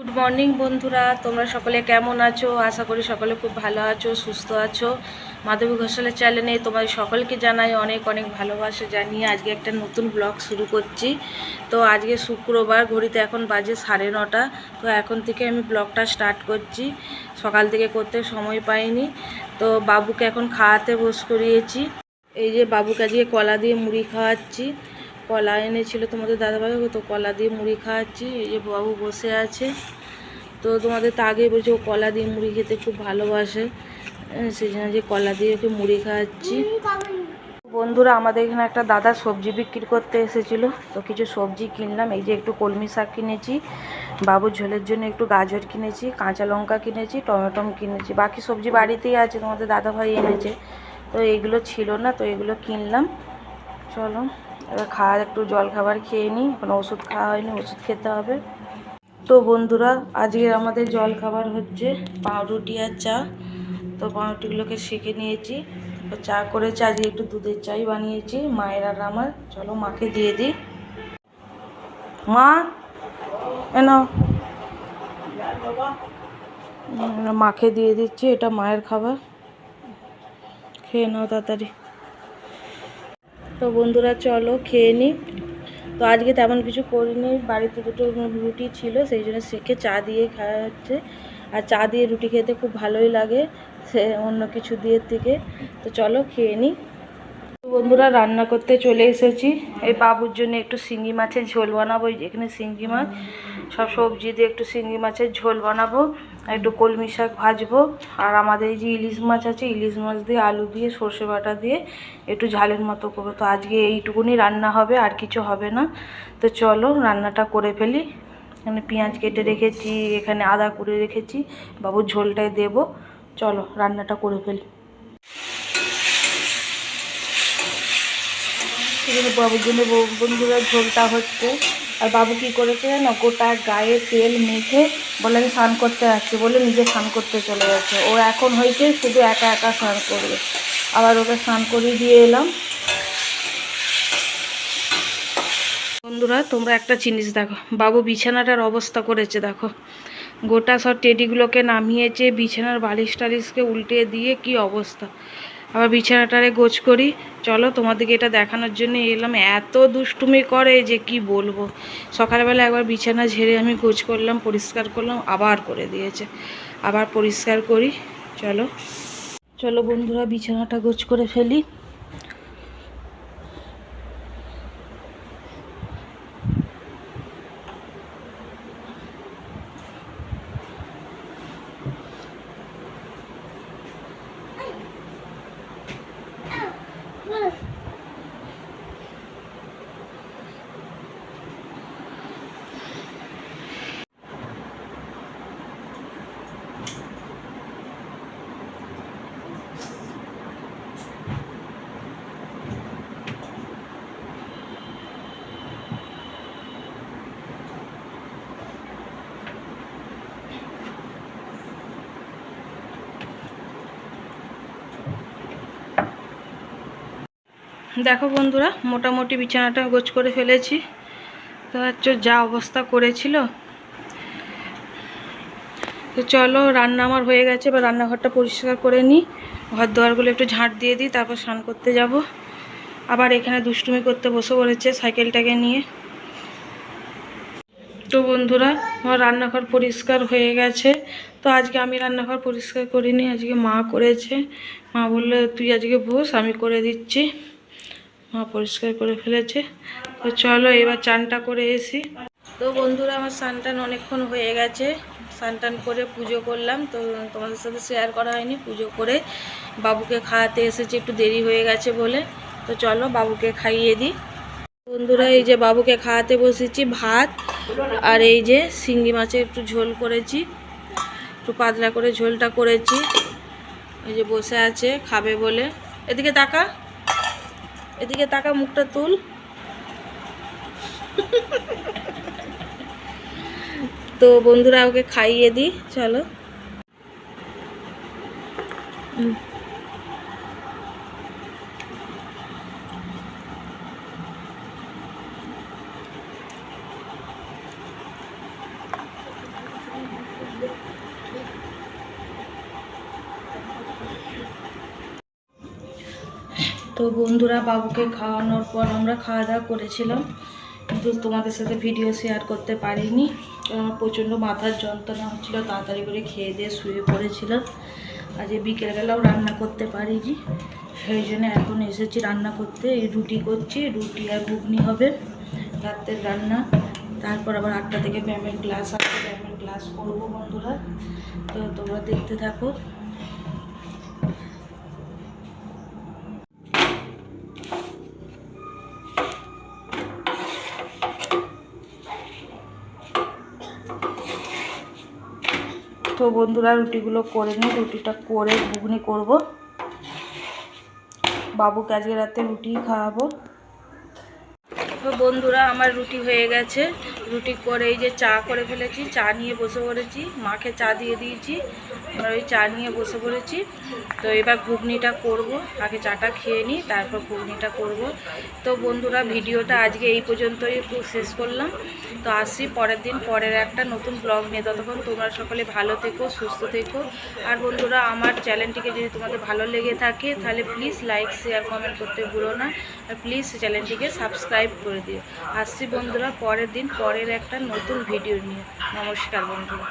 Good morning বন্ধুরা। তোমরা সকলে কেমন আছো? আশা করি সকলে খুব ভালো আছো, সুস্থ আছো। মাধবী ঘোষালের চ্যানেলে তোমাদের সকলকে জানাই অনেক অনেক ভালোবাসা জানিয়ে আজকে একটা নতুন ব্লগ শুরু করছি। তো আজকে শুক্রবার, ঘড়িতে এখন বাজে সাড়ে নটা। তো এখন থেকে আমি ব্লগটা স্টার্ট করছি। সকাল থেকে করতে সময় পাইনি। তো বাবুকে এখন খাওয়াতে বস করিয়েছি। এই যে বাবুকে আজকে কলা দিয়ে মুড়ি খাওয়াচ্ছি। কলা এনেছিল তোমাদের দাদাভাই তো কলা দিয়ে মুড়ি খাওয়াচ্ছি এই যে বাবু বসে আছে। তো তোমাদের তো আগেই বলছি, ও কলা দিয়ে মুড়ি খেতে খুব ভালোবাসে। সেই জন্য যে কলা দিয়ে ওকে মুড়ি খাওয়াচ্ছি বন্ধুরা, আমাদের এখানে একটা দাদা সবজি বিক্রি করতে এসেছিল। তো কিছু সবজি কিনলাম। এই যে একটু কলমি শাক কিনেছি। বাবুর ঝোলের জন্য একটু গাজর কিনেছি, কাঁচা লঙ্কা কিনেছি টমেটো কিনেছি। বাকি সবজি বাড়িতেই আছে, তোমাদের দাদাভাই এনেছে। তো এইগুলো ছিল না, তো এগুলো কিনলাম। চলো। এবার খাওয়া একটু জল খাবার খেয়ে নিই এখন ওষুধ খাওয়া হয়নি, ওষুধ খেতে হবে। তো বন্ধুরা, আজকে আমাদের জল খাবার হচ্ছে পাউরুটি আর চা। তো পাউরুটিগুলোকে সেঁকে নিয়েছি। তো চা করেছি, আজকে একটু দুধের চাই বানিয়েছি, মায়ের আর আমার। চলো মাকে দিয়ে দিই। মা এনো মাকে দিয়ে দিচ্ছি, এটা মায়ের খাবার। খেয়ে নাও তাড়াতাড়ি। তো বন্ধুরা, চলো খেয়ে নিই তো আজকে তেমন কিছু করিনি, বাড়িতে দুটো রুটি ছিল, সেই জন্য সেকে চা দিয়ে খাওয়া হচ্ছে আর চা দিয়ে রুটি খেতে খুব ভালোই লাগে, সে অন্য কিছু দিয়ে থেকে। তো চলো খেয়ে নিই বন্ধুরা রান্না করতে চলে এসেছি। এই বাবুর জন্য একটু শিঙ্গি মাছের ঝোল বানাবো এখানে শিঙ্গি মাছ। সব সবজি দিয়ে একটু শিঙ্গি মাছের ঝোল বানাবো একটু কলমি শাক ভাজবো। আর আমাদের এই যে ইলিশ মাছ আছে, ইলিশ মাছ দিয়ে আলু দিয়ে সর্ষে বাটা দিয়ে একটু ঝালের মতো করব। তো আজকে এইটুকুনি রান্না হবে, আর কিছু হবে না। তো চলো রান্নাটা করে ফেলি। এখানে পেঁয়াজ কেটে রেখেছি, এখানে আদা করে রেখেছি, বাবুর ঝোলটাই দেবো। চলো রান্নাটা করে ফেলি। এখানে বাবুর জন্য বন্ধুরা, ঝোলটা হচ্ছে। আর বাবু কি করেছে না গোটা গায়ে তেল মেখে বলে, আমি স্নান করতে আসছি বলে নিজে স্নান করতে চলে যাচ্ছে ও এখন হয়েছে শুধু একা একা স্নান করবে। আবার ওকে স্নান করিয়ে দিয়ে এলাম। বন্ধুরা, তোমরা একটা জিনিস দেখো। বাবু বিছানাটার অবস্থা করেছে, দেখো। গোটা সব টেডিগুলোকে নামিয়েছে, বিছানার বালিশ টালিশকে উল্টে দিয়ে কি অবস্থা। আবার বিছানাটারে গোছ করি। চলো তোমাদেরকে এটা দেখানোর জন্য এলাম। এত দুষ্টুমি করে যে কি বলব? সকালবেলা একবার বিছানা ঝেড়ে আমি গোছ করলাম, পরিষ্কার করলাম, আবার করে দিয়েছে। আবার পরিষ্কার করি। চলো। চলো বন্ধুরা, বিছানাটা গোছ করে ফেলি। দেখো বন্ধুরা, মোটামুটি বিছানাটা গোছ করে ফেলেছি। তো হচ্ছে যা অবস্থা করেছিল। তো চলো, রান্না আমার হয়ে গেছে, এবার রান্নাঘরটা পরিষ্কার করে নিই। ঘর দোয়ারগুলো একটু ঝাঁট দিয়ে দিই, তারপর স্নান করতে যাব। আবার এখানে দুষ্টুমি করতে বসে পড়েছে সাইকেলটাকে নিয়ে। তো বন্ধুরা, আমার রান্নাঘর পরিষ্কার হয়ে গেছে। তো আজকে আমি রান্নাঘর পরিষ্কার করিনি, আজকে মা করেছে। মা বলল, তুই আজকে বস, আমি করে দিচ্ছি। মা পরিষ্কার করে ফেলেছে। তো চলো এবার চানটা করে এসি। তো বন্ধুরা, আমার স্নান অনেকক্ষণ হয়ে গেছে। স্নান টান করে পুজো করলাম। তো তোমাদের সাথে শেয়ার করা হয়নি। পুজো করে বাবুকে খাওয়াতে এসেছি। একটু দেরি হয়ে গেছে বলে। তো চলো বাবুকে খাইয়ে দিই। বন্ধুরা, এই যে বাবুকে খাওয়াতে বসেছি ভাত আর এই যে শিঙ্গি মাছের একটু ঝোল করেছি। একটু পাতলা করে ঝোলটা করেছি। এই যে বসে আছে, খাবে বলে। এদিকে তাকা। এদিকে তাকা মুখটা তুল তো বন্ধুরা ওকে খাইয়ে দিই চলো হুম। তো বন্ধুরা বাবুকে খাওয়ানোর পর আমরা খাওয়া দাওয়া করেছিলাম, কিন্তু তোমাদের সাথে ভিডিও শেয়ার করতে পারিনি। আমার প্রচণ্ড মাথার যন্ত্রণা হচ্ছিল, তাড়াতাড়ি করে খেয়ে দিয়ে শুয়ে পড়েছিলাম। আজ বিকেলবেলাও রান্না করতে পারিনি, সেই জন্য এখন এসেছি রান্না করতে। এই রুটি করছি, রুটি আর ঘুগনি হবে, রাতের রান্না। তারপর আবার আটটা থেকে ব্যায়ামের ক্লাস আছে, ব্যায়ামের ক্লাস করব বন্ধুরা। তো তোমরা দেখতে থাকো। তো বন্ধুরা রুটিগুলো করে নিই, রুটিটা করে ঘুগনি করব। বাবুকে আজকে রাতে রুটি খাওয়াবো। তো বন্ধুরা, আমার রুটি হয়ে গেছে। রুটি করে এই যে চা করে ফেলেছি, চা নিয়ে বসে পড়েছি। মাকে চা দিয়ে দিয়েছি। আমরা ওই চা নিয়ে বসে পড়েছি। তো এবার ঘুগনিটা করব। আগে চাটা খেয়ে নিই, তারপর ঘুগনিটা করব। তো বন্ধুরা, ভিডিওটা আজকে এই পর্যন্তই শেষ করলাম। তো আসি পরের দিন, পরের একটা নতুন ব্লগ নিয়ে। ততক্ষণ তোমরা সকলে ভালো থেকো, সুস্থ থেকো। আর বন্ধুরা, আমার চ্যানেলটিকে যদি তোমাদের ভালো লেগে থাকে, তাহলে প্লিজ লাইক শেয়ার কমেন্ট করতে ভুলো না। আর প্লিজ চ্যানেলটিকে সাবস্ক্রাইব করে দিও। আসছি বন্ধুরা, পরের দিন, পরের একটা নতুন ভিডিও নিয়ে। নমস্কার বন্ধুরা।